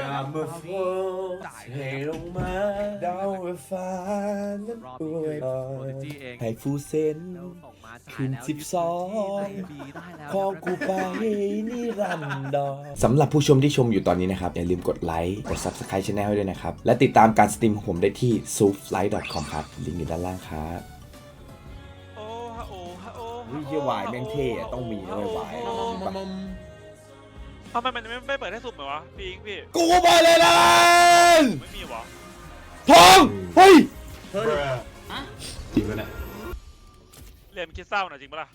อย่ามาโฟกัสให้ลงมาดาวฟ้านั้นรอบป่นี้วยคืออ่อโมนจิเองให้ฟูเซนเราส่งมาจ่ายคืนแล้วสิบสองดีได้แล้วขอกูไปนิรันดรสำหรับผู้ชมที่ชมอยู่ตอนนี้นะครับ อย่าลืมกดไลค์ กด Subscribe Channel ให้ด้วยนะครับ และติดตามการสตรีมของผมได้ที่ s o o f l i g h t c o m ครับ ลิงก์อยู่ด้านล่างครับโอ้ฮะโอ้ฮะโอ้ฮะเฮ้ยเหี้ยวายแม่งเท่อะต้องมีนะเว้ยวายโอ้โห ทำไมมันไม่ไม่เปิดให้สุ่มเหรอวะพี่อิงพี่กูไปเลยละกันไม่มีวะทองเฮ้ยจริงปะเนี่ยเรียนคิดเศร้าหน่อยจริงปะล่ะ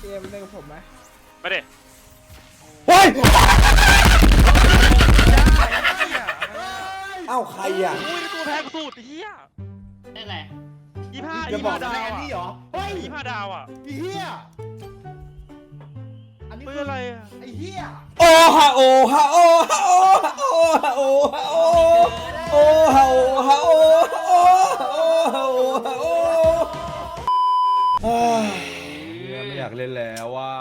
เกมเล่นกับผมไหมไม่เด้เฮ้ยเอ้าใครอะอุ้ยนี่ตัวแพงสุดเฮียได้แหละยี่ห้าอย่ายี่บอกห้านะดาวแอนอะนี่เหรอเฮ้ยยี่ห้าดาวอะไอ้เหี้ย อันนี้เพื่คือออะไรอะไอ้เหี้ยโอ้ฮะโอ้ฮะโอ้ฮะโอ้ฮะโอ้ฮะโอ้ฮะโอ้โอ้ฮะโอ้ฮะโอ้โอ้ฮะโอ้ฮะโอ้อ่าไม่อยากเล่นแล้วว่า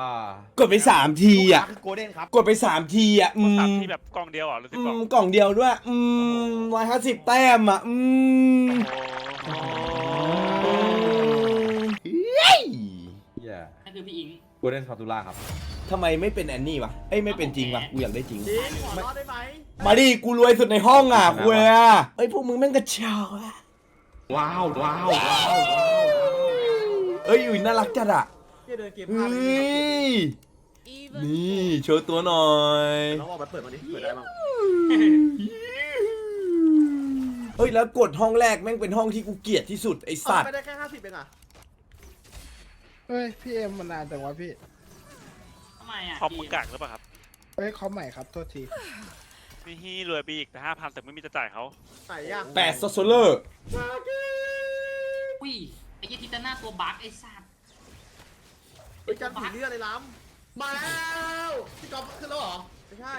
กดไปสามทีอะคือโกลเด้นครับกดไปสามทีอะอืสามมที่แบบกล่องเดียวอะหรือสิบอืกล่องมกล่องเดียวด้วย อืมร้อยห้าสิบแต้มอะ อืมโอ้โหเฮ้ย เหี้ยนั่นคือพี่อิง โกลเด้นคาตูล่าครับ ทำไมไม่เป็นแอนนี่วะเอ้ยไม่เป็นจริงวะกูอยากได้จริง จริงขอรอดได้ไหมมาดิกูรวยสุดในห้องอะกูอะเอ้ยพวกมึงแม่งกระเช้าอะว้าวว้าวว้าวเอ้ยอุ้ยน่ารักจัดอะเหี้ยเดินเกมเฮพลาดเลย้ยนี่โชว์ตัวหน่อยน้องออกมาเปิดมาดิเปิดได้บ้างเฮ้ยแล้วกดห้องแรกแม่งเป็นห้องที่กูเกลียดที่สุดไอสัตว์ไม่ได้แค่ห้าสิบเองอะเฮ้ยพี่เอ็มมันนานจังวะพี่ ทำไมอะคอมมึงกักหรือเปล่าครับเฮ้ยคอมใหม่ครับโทษทีมีฮีรวยไปอีกแต่ห้าพันแต่ไม่มีจะจ่ายเขาไหนอะแปดโซโซเลอร์อุ้ยไอ้ยี่ทิตาหน้าตัวบั๊กไอ้สัตว์เฮ้ยจันผีเลือดเลยล้ำมาแล้วพี่ก๊อฟขึ้นแล้วเหรอไม่ใช่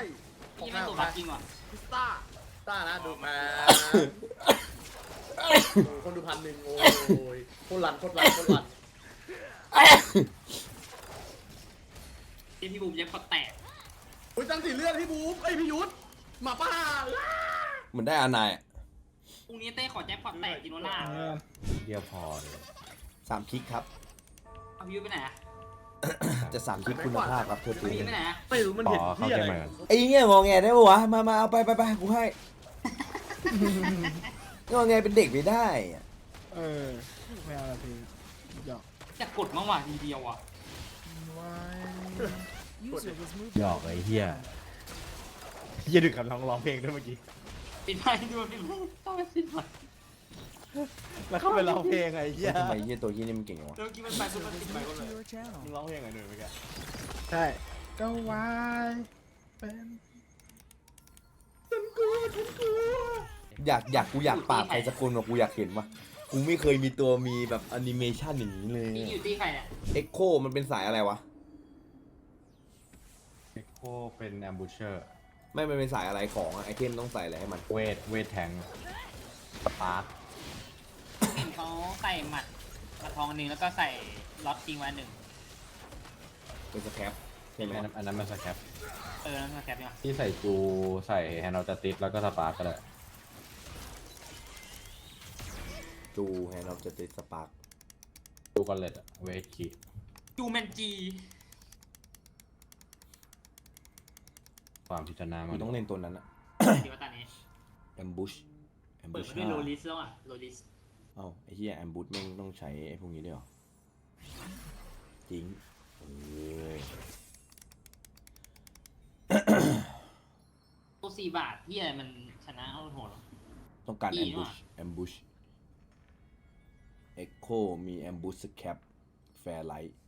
พี่ไม่ตัวบั๊กจริงว่ะพิสต้าพิสต้านะดูมาคนดูพันหนึ่งโอ้ยโคตรรันโคตรรันโคตรรัน พี่พี่บูมยังกดแตกโอ้ยจันสีเลือดพี่บู๊เอ้ยพี่ยุทธหมาป่าเหมือนได้อานายอะพรุ่งนี้เต้ขอแจ็คพอตแตกจิโนล่าเที่ยวพอเลยสามคลิกครับ เอาพี่ยุทธไปไหนอะจะสามคลิกคุณภาพครับโทษเอาทีพี่ยุทธไปไหนอะไม่รู้มันต่อเห็นเข้าที่เกอะมไรใหม่กันไอ้เงี้ยงอแงได้ปะวะ มามาเอาไปไปไปกูให้ งอแงเป็นเด็กไม่ได้อะเออไม่เอาละพี่หยอกจะกดมั้งว่ะทีเดียวอะไว้ หยอกไอ้เหี้ยเหี้ยดึกกับร้องร้องเพลงด้วยเมื่อกี้ ปิดไฟด้วยปิดไฟต้องไปปิดไฟแล้วเข้าไปร้องเพลงไอ้เหี้ยทำไมเหี้ยตัวเหี้ยนี่มันเก่งจังวะเมื่อกี้มันไปปุ๊บมันปิดไฟก็เลย มึงร้องเพลงไงหนึ่งเมื่อกี้ใช่ก็ไว้เป็นอยากอยากกูอยากปราบใครสักคนว่ะกูอยากเห็นว่ะกูไม่เคยมีตัวมีแบบแอนิเมชันอย่างนี้เลยพี่อยู่ที่ใครเนี่ย เอ็กโคมันเป็นสายอะไรวะเอ็ก โคเป็นแอมบูเชอร์ไม่มันเป็นสายอะไรของอะไอเทมต้องใส่อะไรให้มัน เวทเวทแทงสปาร์คเห็นเขาใส่หมัดกระทองหนึ่งแล้วก็ใส่ล็อตจริงไว้หนึ่งเป็นสแคปใช่ไหมอันนั้นอันนั้นมันสแคปเออนั่นคือแคปเนี่ยที่ใส่จูใส่แฮนด์เอาติสแล้วก็สปาร์คก็ได้จูแฮนด์ออฟจะติดสปาร์กจูกอนเลตเวทคี จูแมนจี ความพิจารณากูมันต้องเล่นตัวนั้นอะที่ว่าตอนนี้แอมบูชแอมเปิบูดชมาด้วยโรลิสแล้วอะโรลิสเอ้าไอ้เหี้ยแอมบูชแม่งต้องใช้ไอ้พวกนี้ด้วยเหรอ จริงเออตัวสี่บาทที่อะไรมันชนะเอาโหดหรอต้องการดีแอมบูชว่ะแอมบูชเอ็กโคมีแอมบูชสแคปแฟร์ไลท์โอ้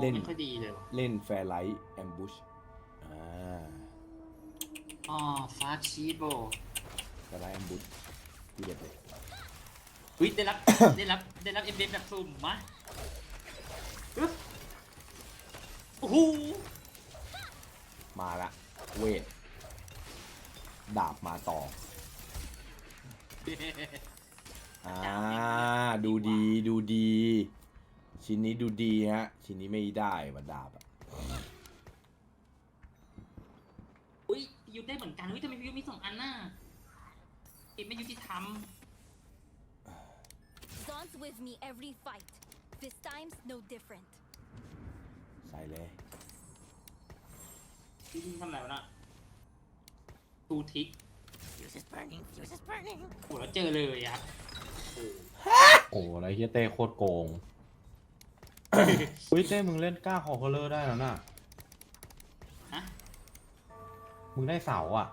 เล่น ไม่ค่อยดีเลยว่ะเล่นแฟร์ไลท์แอมบูชอ่าอ๋อฟาชีโบแฟร์ไลท์แอมบูชกูเด็ดเลยวิได้รับ ได้รับได้รับเอ็มเแบบสุ่มมะอึ๊บโอ้โหมาละเวทดาบมาต่อ อ่า ดูดีดูดี ชิ้นนี้ดูดีฮะ ชิ้นนี้ไม่ได้ว่าดาบอะยุทธได้เหมือนกันเฮ้ยทำไมพี่ยุทธมีสองอันน่ะเอ็มไม่ยุติธรรม Zon's with me every fight. This time's no different. ใส่เลย พี่ทำอะไรวะน่ะทูทิก Fuse is burning. Fuse is burning. โอ้แล้วเจอเลยอะโอ้โหแล้วไอ้เฮียเต้โคตรโกง อุ้ยเต้มึงเล่นกล้าคอเคอร์เลอร์ได้แล้วน่ะฮะ มึงได้เสาอะ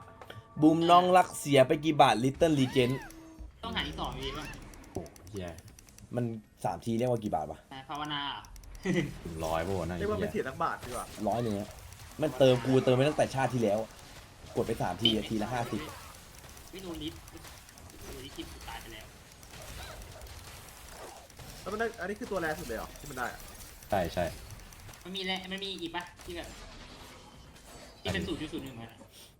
บูมน้องรักเสียไปกี่บาทลิตเติ้ลลีเจนต้องหาที่สองดีป่ะโอ้เฮียมันสามทีเรียกว่ากี่บาทวะแต่ภาวนาอะถึงร้อยป่ะวะนั่นเรียกว่าไอ้เป็นเฮีเสียยนักบาทดีกว่าร้อยหนึ่งอะมันเติมกูเติมไปตั้งแต่ชาติที่แล้ว กดไปสามทีอะทีละห้าสิบไม่โดนลิฟต์โดนลิฟต์คิดตายไปแล้วแล้วมันได้อันนี้คือตัวแรงสุดเลยเหรอที่มันได้อะ ใช่ใช่มันมีอะไรมันมีอีกปะที่แบบที่เป็นสูตรจุดสูตรหนึ่งอะ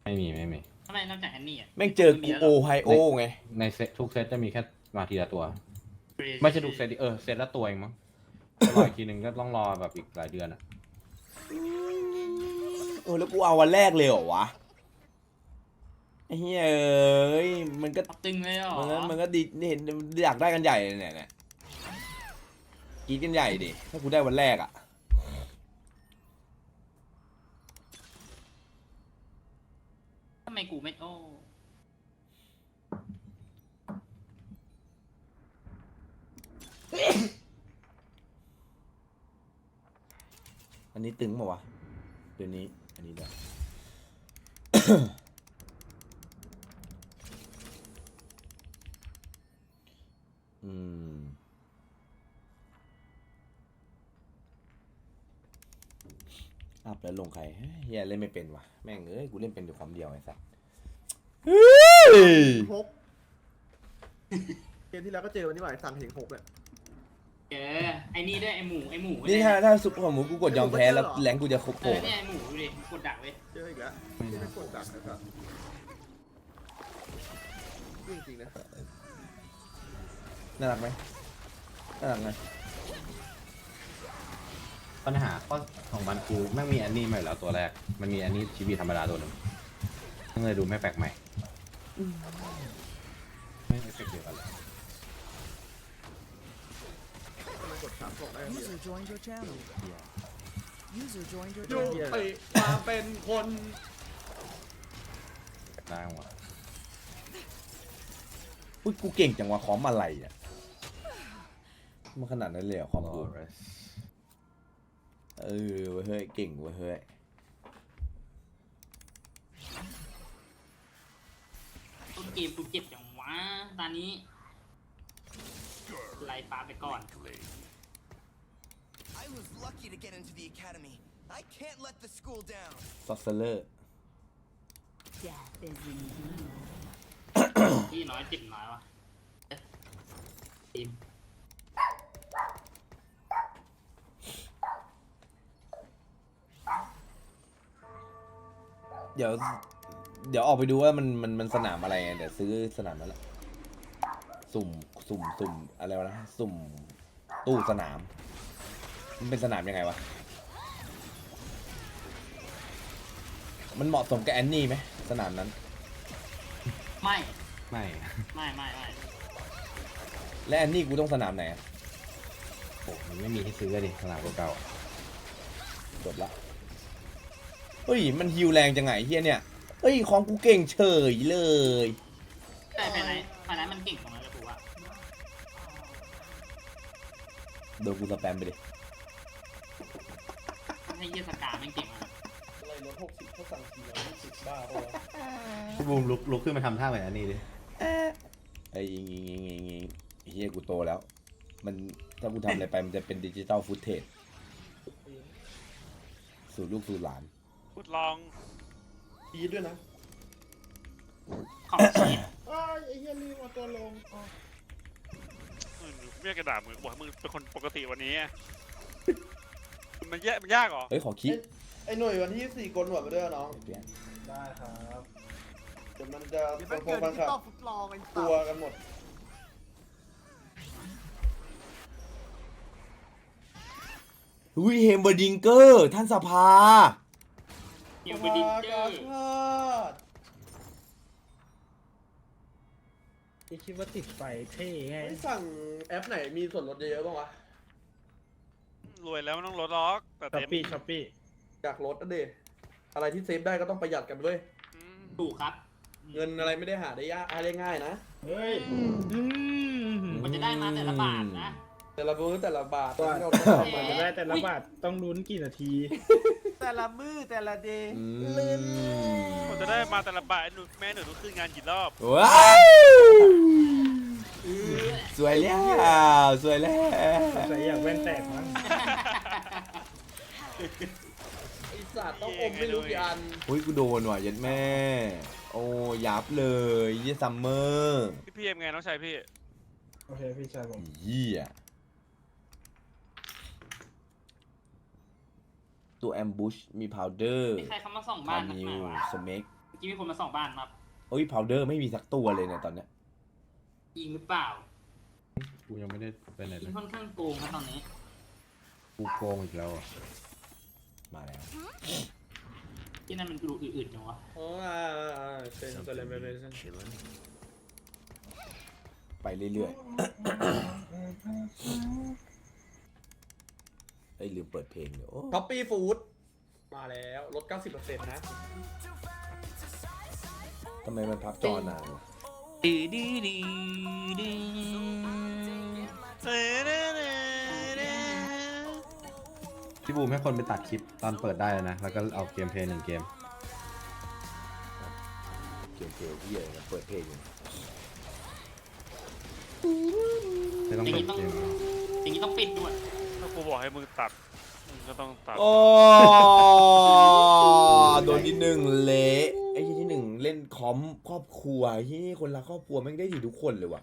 ไม่มีไม่มีทำไมนอกจากแอนนี่อะแม่งเจอกูโอไฮโอไง ในเซตทุกเซตจะมีแค่มาทีละตัว ไม่ใช่ทุกเซตดิเออเซตละตัวเองมั้งรออีกทีหนึ่งก็ต้องรอแบบอีกหลายเดือนอะเออแล้วกูเอาวันแรกเลยเหรอวะไอ้เฮ้ยเอ้ยมันก็ตึงเลยเหรอมันก็มันก็ดีเห็นอยากได้กันใหญ่เลยเนี่ยเนี่ย กรีดกันใหญ่ดิ ถ้ากูได้วันแรกอะ ทำไมกูไม่โอ้ อันนี้ตึงป่าวะเดี๋ยวนี้ อันนี้ด้วย อืม อัพแล้วลงใครเฮ้ยเฮียเล่นไม่เป็นวะแม่งเอ้ย กูเล่นเป็นอยู่ความเดียวไอ้สัสเฮ้ยหกเกมที่แล้วก็เจอวันนี้หว่าสั่งเห็นหกเลยเออไอ้นี่ด้วยไอ้หมูไอ้หมูนี่ถ้าถ้าซุปของหมูกูกดยอมแพ้แล้วแรงกูจะครบเอโผล่อเนี่ยไอ้หมูดูดิกดดักเว้ยเจออีกแล้วไม่ได้กดดักนะครับจริงจริงๆนะน่ารักไหมน่ารักไหม ปัญหาข้อของมันคือแม่งมีอันนี้มาอยู่แล้วตัวแรก มันมีอันนี้ชีวิตธรรมดาตัวหนึ่งก็เลยดูไม่แปลกใหม่ไม่เอฟเฟกต์เดียวกันเลยมันกดสามกล่องได้เดียว User joined your channel. User joined your ยู channel. ไปมาเป็นคนได้หมดอุ้ยกูเก่งจังวะคอมอะไรอะมันขนาดนั้นเลยเหรอคอมกูเรส เออเว้ยเฮ้ยเก่งเว้ยเฮ้ยต้นเกมกูเจ็บจังวะตอนนี้ ไล่ปลาไปก่อน I was lucky to get into the academy. I can't let the school down. ซอสเซเลอร์ Death is indeed. พี่น้อยเจ็บน้อยวะเอ๊ะทีม ดี๋ยวเดี๋ยวออกไปดูว่ามันมันมันสนามอะไรไงเดี๋ยวซื้อสนามนั้นแหละสุ่มสุ่มสุ่มอะไรวะนะสุ่มตู้สนาม มันเป็นสนามยังไงวะ มันเหมาะสมกับแอนนี่ไหมสนามนั้น ไม่ไม่ ไม่ไม่ไม่และแอนนี่กูต้องสนามไหนอะโอ้มันไม่มีให้ซื้อดิสนามเก่าๆอะจบละ เฮ้ย มันฮิวแรงจังไงเฮียเนี่ย เฮ้ย ของกูเก่งเฉยเลย แต่ภายในภายในมันเก่งตรงนั้นแหละกูว่าโดนกูสแปมไปดิให้เยี่ยสกาแม่งเก่งมากพี่บูมลุกลุกขึ้นมาทำท่าเหมือนอันนี้ดิ ไอ้ยิงยิงยิงยิงยิงเฮียกูโตแล้ว มันถ้ากูทำอะไรไปมันจะเป็นดิจิตอลฟุตเทจสู่ลูกสู่หลาน พูดลองพีดด้วยนะขอบชีดอ้ายไอ้เหี้ยลืมเอาตัวลงอ๋อมึงไม่อยากจะด่ามึงบอกให้มึงเป็นคนปกติวันนี้อะมันแย่มันยากเหรอ เฮ้ย ขอคิดไอ้หน่วยวันที่สี่กลหนวดมาด้วยน้องเปลี่ยนได้ครับเดี๋ยวมันจะเดี๋ยวเป็มันนพเกิวดกดิบังคับจิตอลฟุตลองไอ้กสัลัวสกันหมดอุ้ยเฮมเบอร์ดิงเกอร์ ท่านสภา ยังไม่ดินเจอคิดว่าติดไฟเท่ไงไม่สั่งแอปไหนมีส่วนลดเยอะบ้างวะรวยแล้วไม่ต้องลดล็อก แต่ช้อปปี้ช้อปปี้อยากลดนะเดอะไรที่เซฟได้ก็ต้องประหยัดกันด้วยถูกครับ เงินอะไรไม่ได้หาได้ยากหาได้ง่ายนะ เฮ้ย มันจะได้มาแต่ละบาทนะ แต่ละมื้อแต่ละบาทที่เราต้องทำมา จะได้แต่ละบาทต้องลุ้นกี่นาที แต่ละมือแต่ละเดย์อืมผมจะได้มาแต่ละบาทหนูแม่หนูต้องขึ้นงานกี่รอบว้าวสวยแล้วสวยแล้วใส่อยากแว่นแตกมั้งไอสัตว์ต้องอมไม่รู้กี่อันอุ้ยกูโดนว่ะยัดแม่ โอ้ยับเลยยี่ซัมเมอร์พี่พีเอ็มไงน้องชายพี่ โอเคพี่ชายผมเยี่ย ตัวแอมบูชมีพาวเดอร์มีใครเข้ามาส่องคาบ้านนักนิหวนาวะสเม็กเมื่อกี้มีคนมาส่องบ้านมาโอ้ยพาวเดอร์ไม่มีสักตัวเลยเนี่ยตอนเนี้ยยิงหรือเปล่ากูยังไม่ได้ไปไหนยิเลงยค่อนข้างโกงนะตอนนี้กูโกงอีกแล้วอะมาแล้ว ที่นั่นมันดูอื่นๆเนาะอ๋อเซนเซเลเมเซนไปเรื่อยๆ เอ้ยลืมเปิดเพลงเดี๋ยวโอ้ท็อปปี้ฟู้ดมาแล้วลด 90%นะทำไมมันพับจอนานวะดื้อดื้อดื้อดื้อพี่บูมให้คนไปตัดคลิปตอนเปิดได้เลยนะ แล้วก็เอาเกมเพลย์หนึ่งเกม เกี่ยวเกี่ยวที่อะไรนะเปิดเพลงอยู่ไม่ต้องเปิดเกมอย่างนี้ต้องปิดด้วยถ้า กูบอกให้มึงตัดมึงก็ต้องตัดโอ้โดนที่หนึ่งเละไอ้ที่ที่หนึ่งเล่นคอมครอบครัวที่นี่คนรักครอบครัวแม่งได้ดีทุกคนเลยว่ะ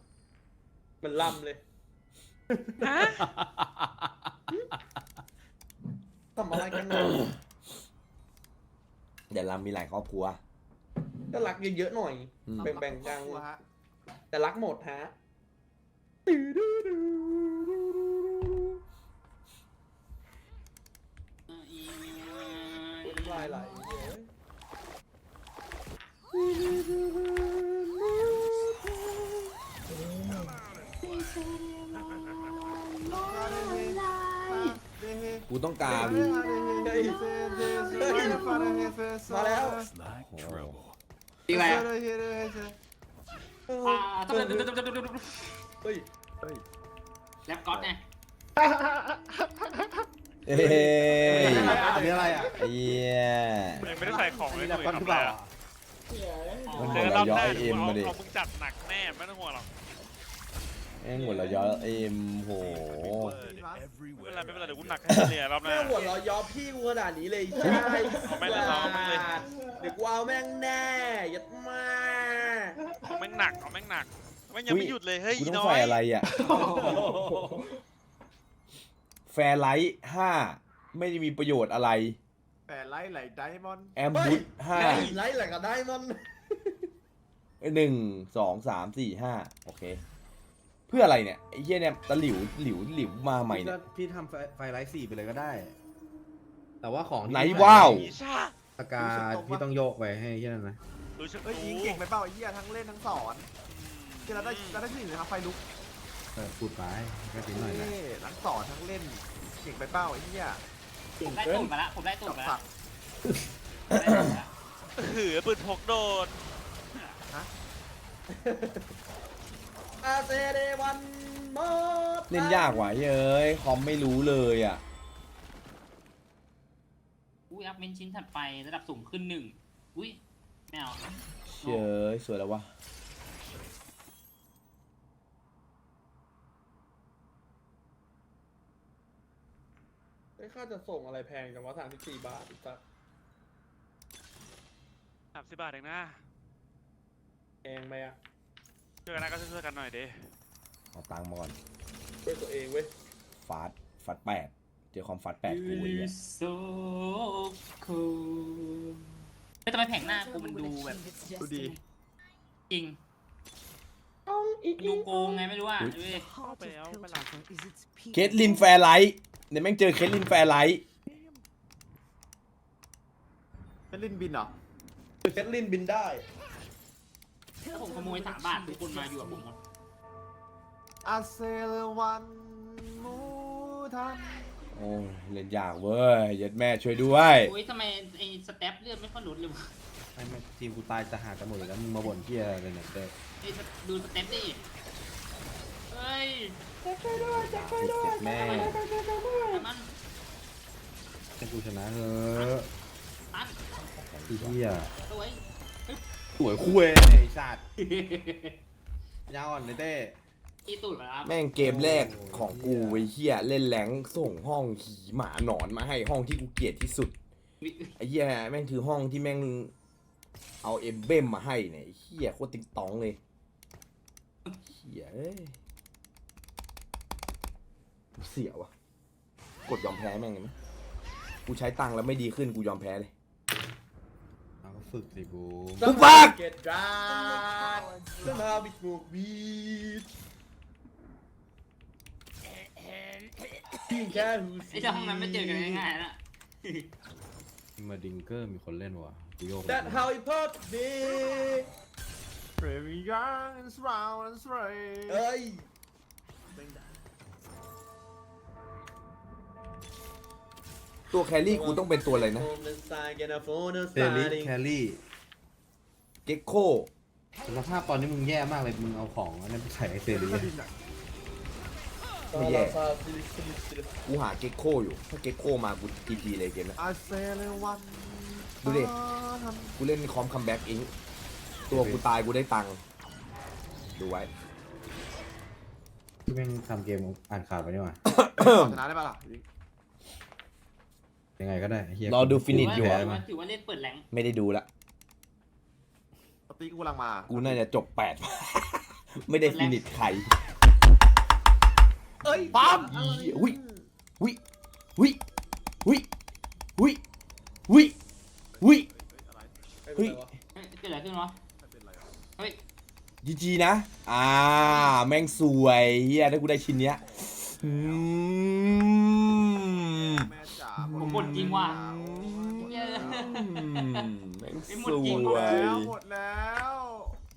มันล่ำเลยทำอะไรกันเนาะเดี๋ยวเรามีหลายครอบครัว ก็รักเยอะๆหน่อย อืม แบ่งๆกันฮะแต่รักหมดฮะ น้ำลายไหลเย้ยกูต้องการมาแล้วโอ้โหดีไหมอะเอออ่าเฮ้ย แล็ปก๊อตไง เอ้ยอันนี้อะไรอะไอ้เหี้ยยังไม่ได้ใส่ของเลยหนุ่ยทำอะไรอะมันเจหัวอรเราะอบย้อหน้าเอ็มเอามาดิเอามึงจัดหนักแน่ไม่ต้องห่วงหรอกแม่งหัวเราะย้อเอ็มโห ไม่เป็นไรไม่เป็นไรเดี๋ยวกูหนักให้เฉลี่ยรอบหน้า แม่หัวเราะย้อพี่กูขนาดนี้เลยใช่เอาแม่งเลยเอาแม่งเลย เดี๋ยวกูเอาแม่งแน่ยัดมาเอาแม่งหนักเอาแม่งหนักแม่งยังไม่หยุดเลยเฮ้ยกูอีต้องน้อใส่ยอะไรอะ แฟร์ไลท์ห้าไม่ได้มีประโยชน์อะไร แต่ไลท์ไหลไดมอนด์แอมบูทห้าไล่ไล่แหละก็ได้มันหนึ่งสองสามสี่ห้าโอเค เพื่ออะไรเนี่ยไอ้เหี้ยเนี่ยตะหลิวหลิวหลิวมาใหม่เนี่ย พี่ทำไฟไฟไลท์สี่ไปเลยก็ได้ แต่ว่าของที่ไหนว้าว อีชาสกาพี่ต้องโยกไปให้ที่นั่นนะดูชุดเฮ้ยยิงเก่งไปเปล่าไอ้เหี้ยทั้งเล่นทั้งสอนที่เราได้เราได้ที่หนึ่งนะครับไฟลุก เออพูดไปก็ทิ้งหน่อยนะเท่ทั้งสอนทั้งเล่นเก่งไปเปล่าไอ้เหี้ยผมได้ตูดมาละผมได้ตูจัดบมาฝัละกได้ตูดมาละหือปืนพกโดนอาเซเดวันโมเล่นยากว่ะเย้ยคอมไม่รู้เลยอะอุ้ยอัพเมนชิ้นถัดไประดับสูงขึ้นหนึ่งอุ้ยไม่เอาเชยสวยแล้ววะ ค่าจะส่งอะไรแพงจังวะสามสิบสี่บาทอีกสักสามสิบบาทเองนะแพงไหมอะช่วยกันนะก็ช่วยๆกันหน่อยดิเอาตังค์มาก่อนช่วยตัวเองเว้ยฟาดฟัดแปดเจอคอมฟัดแปดกูไอ้เหี้ยโซคูไม่ทำไมแผงหน้ากูมันดูแบบ ดูดี จริง ดูโกงไงไม่รู้อะดูดิเข้าไปแล้วไปหลังเคสลินแฟร์ไลท์เนี่ยแม่งเจอเคสลินแฟร์ไลท์เป็นลินบินเหรอ เคทลินบินได้ ถ้าผมขโมยสามบาททุกคนมาอยู่กับผมหมดอาเซลวันมูทันโอ้ยเล่นยากเว้ยยัดแม่ช่วยด้วย โอ้ยทำไมไอ้สเต็ปเลือดไม่ค่อยลดเลยวะ ไม่ไม่ทีมกูตายจะหากันหมดเลยแล้วมึงมาบ่นเที่ยอะไรเนี่ยเต้ไอ้สดูสเต็ปดิเฮ้ยเจ็บแม่แต่มันให้กูชนะเถอะตันไอ้เหี้ยสวยสวยคุยไอ้สัตว์ยาวอ่อนเลยเต้อีตูดเหรอครับแม่งเกมแรกของกูไอ้เหี้ยเล่นแหลงส่งห้องขี่หมาหนอนมาให้ห้องที่กูเกลียดที่สุดไอ้เหี้ยแม่งคือห้องที่แม่ง เอาเอ็มเบมมาให้เนี่ยไอ้เหี้ยโคตรติ๊งตองเลยเหี้ยเอ้ยเสียวะกดยอมแพ้แม่งเลยไหมกูใช้ตังค์แล้วไม่ดีขึ้นกูยอมแพ้เลยเอาก็ฝึกสิบูกูปักเกตการ์ดสมาบิสบุกบีดพี่แค่หูไอ้เจ้าห้องนั้นไม่เจอกันง่ายๆนะมาดิงเกอร์มีคนเล่นวะ กูโยกดัด how it put me เฟรมิยังสราวน์สไรเอ้ยตัวแครี่กูต้องเป็นตัวอะไรนะ เซริแคลรี่เก็กโคสภาพตอนนี้มึงแย่มากเลย มึงเอาของอันนั้นไปใส่ไอเซรีอะไม่แย่ กูหาเก็กโคอยู่ ถ้าเก็กโคมากูจีจีเลยเกมนะอาเซลวัน ดูดิ กูเล่นคอมคัมแบ็กอิงตัวกูตายกูได้ตังค์ดูไว้ ที่แม่งทำเกมอ่านข่าวไปนี่หว่าชนะได้ปะล่ะยังไงก็ได้ไอ้เฮียรอดูฟินิชอยู่ถือะว่าถือว่าเล่นเปิดแรงไม่ได้ดูละปตีกูกำลังมา กูน่าจะจบแปด ไม่ได้ฟินิชใคร เอ้ยปั๊มอุ้ยอุ้ยอุ้ยอุ้ยอุ้ย อุ้ยอุ้ย เฮ้ย เฮ้ยเกิดอะไรขึ้นวะเฮ้ยจีจีนะ อ่า แม่งสวยเฮียถ้ากูได้ชิ้นเนี้ยอืมแม่จ๋าผมบ่นจริงว่ะเย้แม่งไอ้หมสดจริงวยแล้วหมดแล้ว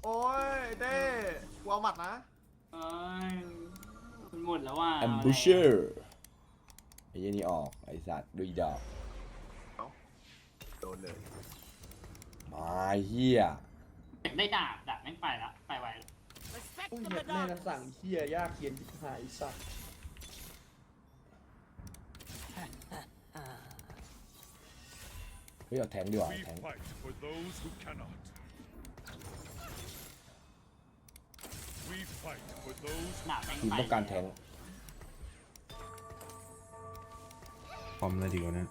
โอ้ยเต้กูเอาหมัดนะเอ้ยมันหมดแล้วว่ะแอมบูเชอร์ไอ้เหี้ยนี่ออก ไอ้สัตว์ดูอีดอก โดนเลยมาเฮียอยากได้ดาบดาบแม่งไปละไปไวละอุ้ยเห็ดแม่นะสั่งเฮียยากเขียนที่หายสัตว์เฮ้ยเอาแทงดีกว่าเอาแทง fight for those who cannot. We fight for those ดาบแม่งทีมไปต้องการแทง คอมเลยดีกว่านั้น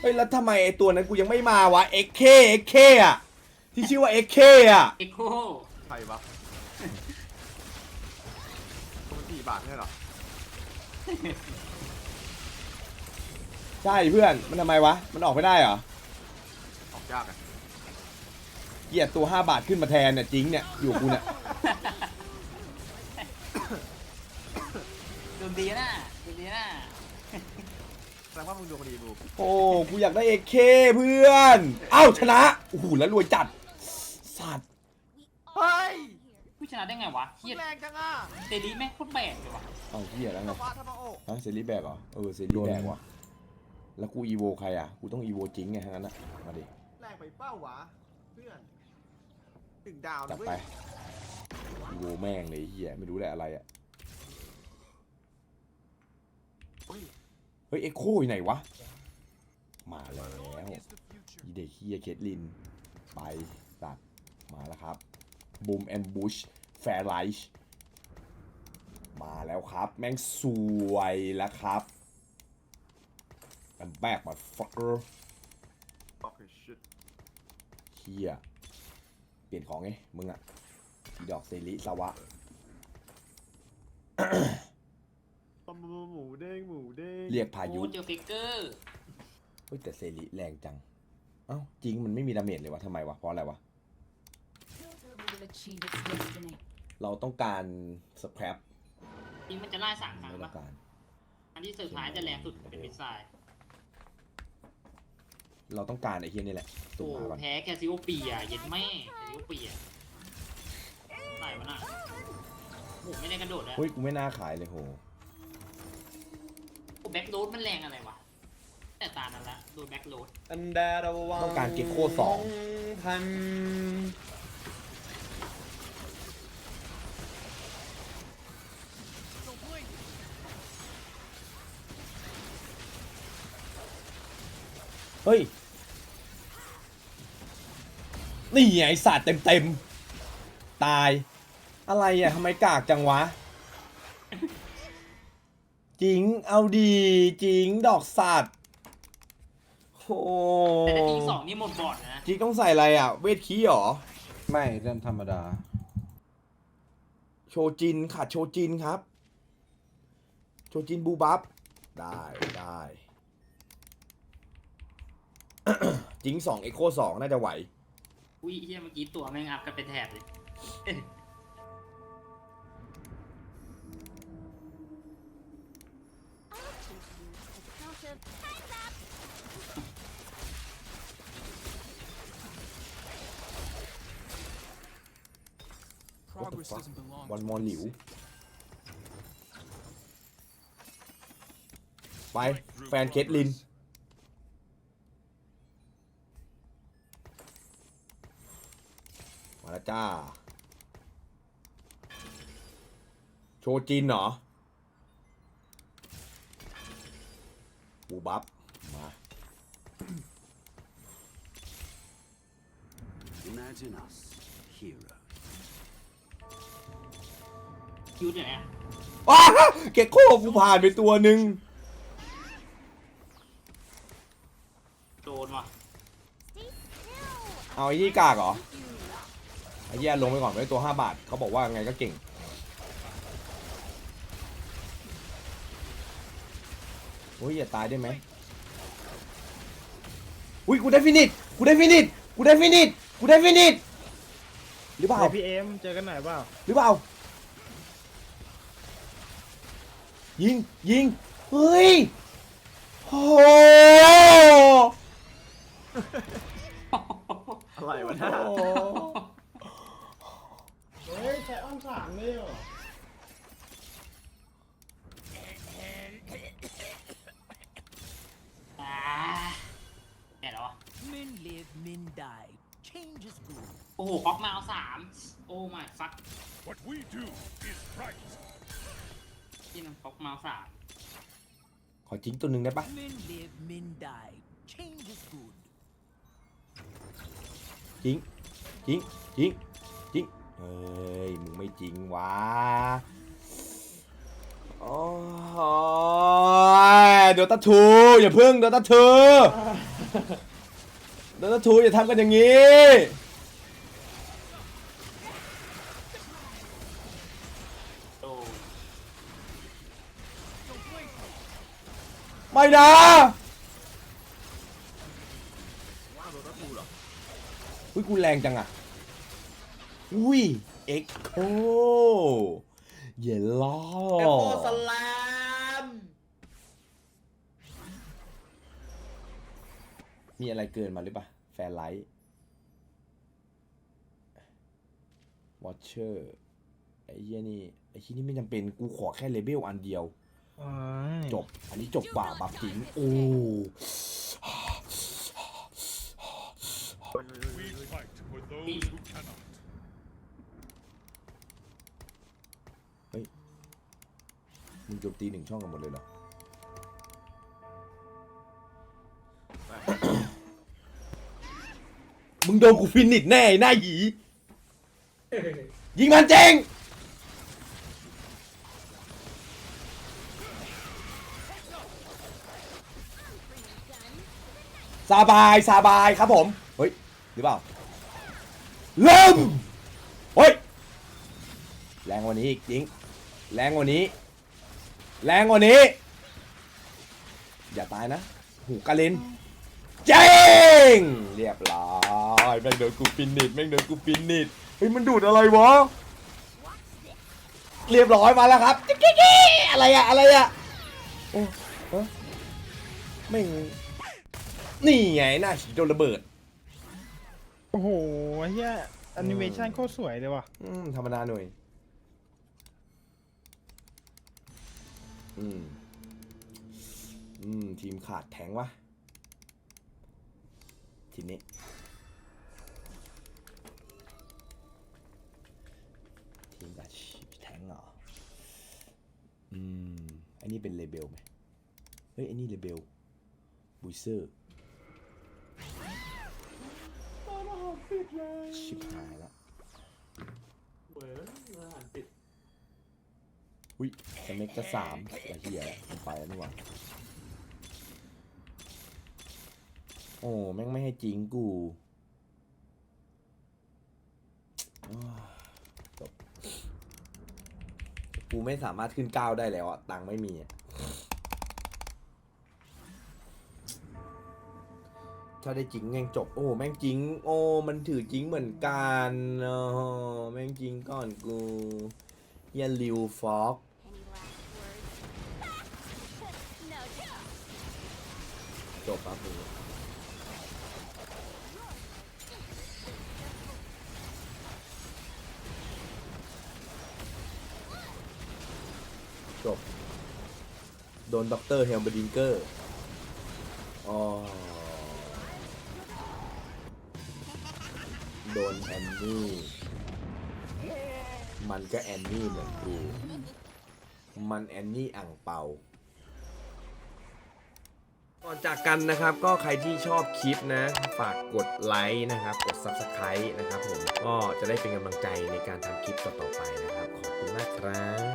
เฮ้ยแล้วทำไมไอ้ตัวนั้นกูยังไม่มาวะ XK XK อะที่ชื่อว่า XK อะเอ็กโคใครวะตัวมันสี่บาทไม่ใช่เหรอใช่เพื่อนมันทำไมวะมันออกไม่ได้เหรอออกยากอะเกียรตัว 5 บาทขึ้นมาแทนเนี่ยจริงเนี่ยอยู่กับกูเนี่ยโดนดีนะโดนดีนะ แสดงว่ามึงดวงดีบูโอ้กูอยากได้ XK เพื่อน เอ้าชนะโอ้โหแล้วรวยจัดสัตว์เฮ้ยผู้ชนะได้ไงวะเฮียแรงจังอะเตลีแม่งโคตรแบกเลยว่ะเอาเฮียแล้วไงทำมาทำมาโอ้ฮะเซรีแบกเหรอเออเซรีแบกว่ะแล้วกูอีโวใครอะกูต้องอีโวจริงไงทั้งนั้นอะมาดิแรงไปเป้าวะเพื่อนถึงดาวจันะดเว้ไปยอีโวแม่งเลยไอ้เฮียไม่รู้แหละอะไรอะเฮ้ยเฮ้ยเอ็กโคอยู่ไหนวะ มาแล้วอีเด็กเฮียเคทลิน ไปสัตว์มาแล้วครับบูมแอนบูชแฟร์ไลท์มาแล้วครับ แม่งสวยแล้วครับแอมแบกมาฟักเกอร์โอเคชิตเฮียเปลี่ยนของไงมึงอะอีดอกเซริสวะปม หมูเด้งหมูเด้งเรียกพายุเจอฟิกเกอร์เฮ้ยแต่เซริแรงจัง เอ้าจริงมันไม่มีดาเมจเลยวะทำไมวะเพราะอะไรวะ เราต้องการสครับจริงมันจะไล่สามครั้งไม่ต้ปะองการ อันที่สุดท้ายจะแรงสุดเป็นมิสไซล์เราต้องการไอ้เฮียนี่แหละโอ้สุ่มมาก่อนแพ้แคซิโอเปียเย็นแม่แคซิโอเปียไหนวะน่ะโอ้โหไม่ได้กระโดดเลยเฮ้ยกูไม่น่าขายเลยโห แบ็คโรดมันแรงอะไรวะ แต่ตานั้นละโดนแบ็คโรดอันแดระวังต้องการเก็บโค้ดสอง พันเฮ้ย นี่ไงไอ้สัตว์เต็มเต็มๆตาย อะไรอะทำไมกากจังวะ จริงเอาดีจริงดอกสัตว์โอ้แต่ถ้าทีสองนี่หมดบอร์ดนะจริงต้องใส่อะไรอะ เวทคีย์เหรอ ไม่เล่นธรรมดา โชจินขาดโชจินครับ โชจินบูบับได้ได้จิงสองเอ็กโคสองน่าจะไหว อุ้ยเฮียเมื่อกี้ตัวแม่งอัพกันเป็นแถบเลย What the fuck วันมอหลิว ไป แฟนเคทลิน มาแล้วจ้า โชจินเหรอ บูบับ มา Imagine us, heroes. คิวเดี๋ยวนี้อ้าเก็กโคกูผ่านไปตัวหนึ่งโดนว่ะ Stay still. เอาไอ้ยี่กากเหรอไอ้เหี้ยลงไปก่อนไว้ตัว 5 บาทเขาบอกว่าไงก็เก่งโอ้ยอย่าตายได้ไหมอุ้ยกูได้ฟินิชกูได้ฟินิชกูได้ฟินิชกูได้ฟินิชหรือเปล่าเดี๋ยวพี่เอ็มเจอกันหน่อยเปล่า หรือเปล่า ยิง ยิง เฮ้ยโอ้อะไรวะนะโหเฮ้ยใช้อ้อมสามเลยเหรออ่าแก่แล้ววะ Men live, men die. Change is good. โอ้โหป๊อกมาเอาสามโอ้ my fuck What we do is right ที่มันป๊อกมาเอาสามขอจิ้งตัวหนึ่งได้ปะ Men live, men die. Change is good. จริงจริงจริงจริงเฮ้ยมึงไม่จริงวะโอ้ยเดี๋ยวตาทูอย่าพึ่งเดี๋ยวตาทูเดี๋ยวตาทูอย่าทำกันอย่างนี้ ไม่นะอุ้ยกูแรงจังอะอุ้ยเอ็กโคเยลล้อเอฟโฟสแลมมีอะไรเกินมาหรือปะแฟนไลท์วอชเชอร์ไอ้เหี้ยนี่ไอ้ที่นี่ไม่จำเป็นกูขอแค่เลเบลอันเดียว จบ อันนี้จบกว่าบัฟทิ้งโอ้ We fight for those who cannot มึงจมตีหนึ่งช่องกันหมดเลยเหรอมึงโดนกูฟินิชแน่ไอ้หน้าหยียิงมันเจง สบายสบายครับผม เฮ้ยหรือเปล่า เริ่ม เฮ้ย แรงกว่านี้อีกจริง แรงกว่านี้ แรงกว่านี้ อย่าตายนะ หูกาลินเจ๊งเรียบร้อยแม่งโดนกูปินนิดแม่งโดนกูปินนิดเฮ้ยมันดูดอะไรวะ เรียบร้อยมาแล้วครับจิกจิ๊กอะไรอะอะไรอะโอ้เออไม่ นี่ไงหน้าฉีโดนระเบิด โอ้โหเฮียแอนิเมชันโคตรสวยเลยว่ะ อืมธรรมดาหน่อย อืม อืม ทีมขาดแทงวะ ทีนี้ ทีมอาชีพแทงเหรอ อืม อันนี้เป็นเลเบลไหม เฮ้ย อันนี้เลเบลบุยเซอร์ ชิบหายแล้วเว้ยอาหารปิดอุ้ยสเน็กจะสามไอ้เหี้ยมันไปแล้วนี่หว่าโอ้แม่งไม่ให้จริงกูอ้าวจบกูไม่สามารถขึ้นก้าวได้แล้วอะตังค์ไม่มีอะ ถ้าได้จริงแม่งจบ โอ้แม่งจริง โอ้มันถือจริงเหมือนกันโอ้แม่งจริงก่อนกูเฮียลิวฟอกจบครับมึงจบ โดนด็อกเตอร์เฮลเบดิงเกอร์ อ๋อ โดนแอนนี่ มันก็แอนนี่เหมือนกูมันแอนนี่อ่างเปาก่อนจากกันนะครับก็ใครที่ชอบคลิปนะ ฝากกดไลค์นะครับ กด Subscribe นะครับผมก็จะได้เป็นกำลังใจในการทำคลิปต่อๆไปนะครับ ขอบคุณมากครับ